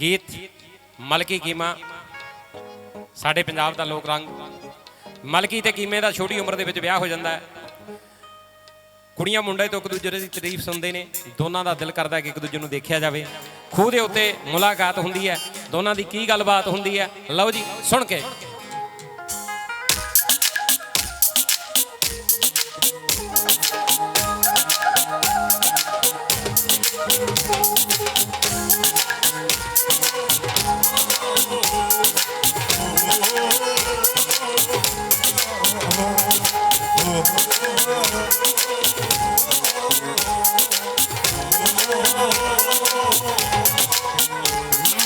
ਗੀਤ, ਮਲਕੀ ਕੀਮਾ, ਸਾਡੇ ਪੰਜਾਬ ਦਾ ਲੋਕ ਰੰਗ। ਮਲਕੀ ਤੇ ਕੀਮੇ ਦਾ ਛੋਟੀ ਉਮਰ ਦੇ ਵਿੱਚ ਵਿਆਹ ਹੋ ਜਾਂਦਾ ਹੈ। ਕੁੜੀਆਂ ਮੁੰਡੇ ਤੋਂ ਇੱਕ ਦੂਜੇ ਦੀ ਤਾਰੀਫ ਸੁਣਦੇ ਨੇ, ਦੋਨਾਂ ਦਾ ਦਿਲ ਕਰਦਾ ਕਿ ਇੱਕ ਦੂਜੇ ਨੂੰ ਦੇਖਿਆ ਜਾਵੇ। ਖੂਹ ਦੇ ਉੱਤੇ ਮੁਲਾਕਾਤ ਹੁੰਦੀ ਹੈ, ਦੋਨਾਂ ਦੀ ਕੀ ਗੱਲਬਾਤ ਹੁੰਦੀ ਹੈ। ਲਓ ਜੀ, ਸੁਣ ਕੇ।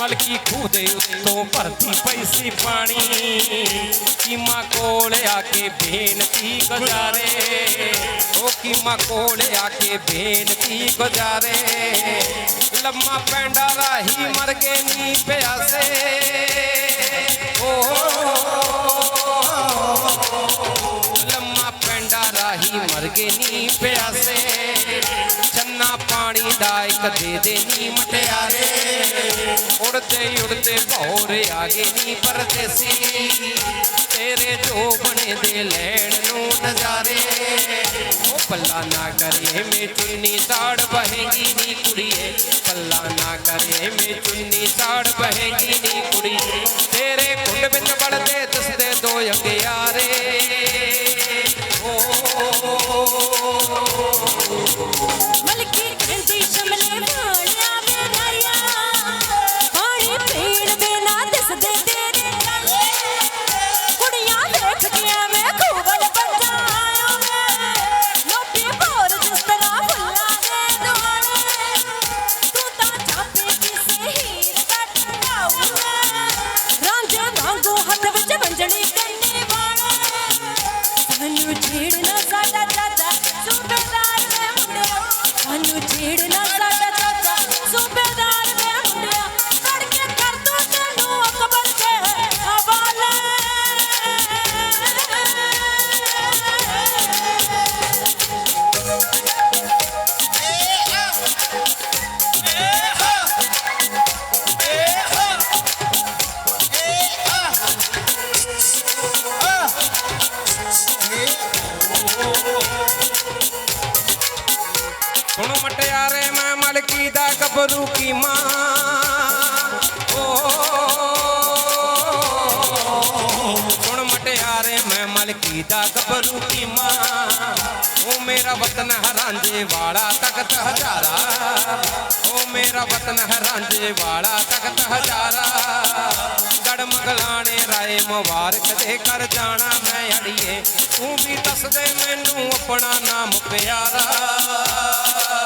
ਮਲਕੀ ਖੂਹ ਦੇ ਉੱਤੋਂ ਭਰਤੀ ਪਈ ਸੀ ਪਾਣੀ। ਕੀਮਾ ਕੋਲ ਆ ਕੇ ਬੇਨਤੀ ਗੁਜ਼ਾਰੇ। ਉਹ ਕੀਮਾ ਕੋਲ ਆ ਕੇ ਬੇਨਤੀ ਗੁਜ਼ਾਰੇ। ਲੰਮਾ ਪੈਂਡਾ ਰਾਹੀ ਮਰ ਗਏ ਨੀ ਪਿਆਸੇ। ਓ ਰਾਹੀ ਨੀ ਪਿਆਸੇ। ਚੰਨਾ ਪਾਣੀ ਦਾ ਇੱਕ ਦੇ ਦੇ ਨੀ ਮਟਿਆਰੇ। ਉੜਦੇ ਉੜਦੇ ਭੌਰ ਆ ਗਏ ਨੀ ਪਰਦੇਸੀ। ਤੇਰੇ ਜੋ ਦੇ ਲੈਣ ਨੂੰ ਨਜ਼ਾਰੇ। ਉਹ ਪੱਲਾ ਨਾ ਕਰੇ ਮੇ ਚੁੰਨੀ ਸਾੜ ਬਹੇਗੀ ਨੀ ਕੁੜੀਏ। ਪੱਲਾ ਨਾ ਕਰੇ ਮੇ ਚੁੰਨੀ ਸਾੜ ਬਹੇਗੀ ਨੀ ਕੁੜੀਏ। ਤੇਰੇ ਕੁੰਡ ਵਿੱਚ ਵੜਦੇ ਦਸਦੇ ਦੋ ਅੰਗਿਆਰੇ। ਹੁਣ ਮਟਿਆਰੇ ਮੈਂ ਮਲਕੀ ਦਾ ਗੱਭਰੂ ਕੀ ਮਾਂ? ਓ, ਹੁਣ ਮਟਿਆਰੇ ਮੈਂ ਮਲਕੀ ਦਾ ਗੱਭਰੂ ਕੀ ਮਾਂ? ਉਹ ਮੇਰਾ ਵਤਨ ਹਰਾਂਜੇ ਵਾਲਾ ਤਖਤ ਹਜ਼ਾਰਾ। ਉਹ ਮੇਰਾ ਵਤਨ ਹਰਾਂਜੇ ਵਾਲਾ ਤਖਤ ਹਜ਼ਾਰਾ। ਗੜ ਮਗਲਾਣੇ ਰਾਏ ਮੁਬਾਰਕ ਦੇ ਕਰ ਜਾਣਾ ਮੈਂ ਅੜੀਏ। ਤੂੰ ਵੀ ਦੱਸ ਦੇ ਮੈਨੂੰ ਆਪਣਾ ਨਾਮ ਪਿਆਰਾ।